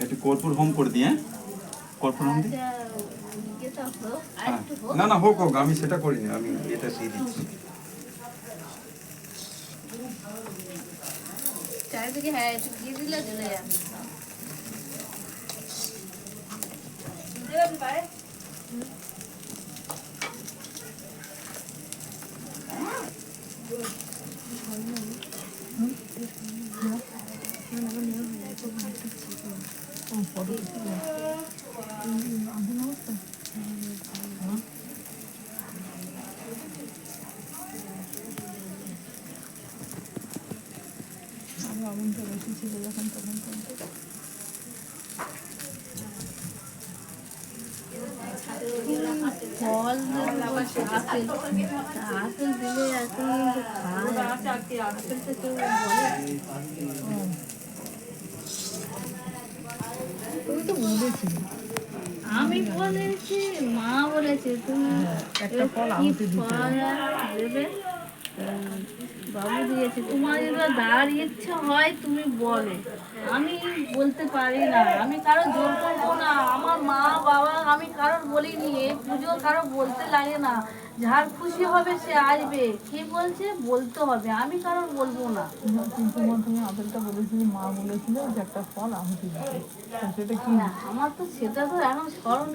একটু কর্পূর হোম করে দিই হ্যাঁ? কর্পূর হোম আর হ্যাঁ। না না হোক হোক আমি সেটা করিনি আমি এটা দিয়ে দিচ্ছি। চারিদিকে হ্যাঁ একটু দিয়ে দিলে চলে যাবে ফল দিলে আপেল আপেল দিলে এখন কিন্তু খায় আপেলটা কেউ বলে তুমি তো বলেছিলে আমি বলেছি মা বলেছে তুমি একটা ফল দেবে? বাবু দিয়েছে তোমার যদি ইচ্ছা হয় তুমি বলো। আমি বলতে পারি না আমি কারও জোর করব না। মা বাবা আমি কারোর বলিনি এই পুজো কারও বলতে লাগে না। যার খুশি হবে সে আসবে। কে বলছে? বলতে হবে। আমি কারোর বলব না। কিন্তু তুমি আপেলটা বলেছিলে মা বলেছিল যে একটা ফল আমি সেটা কি? না আমার তো সেটা তো এখন স্মরণ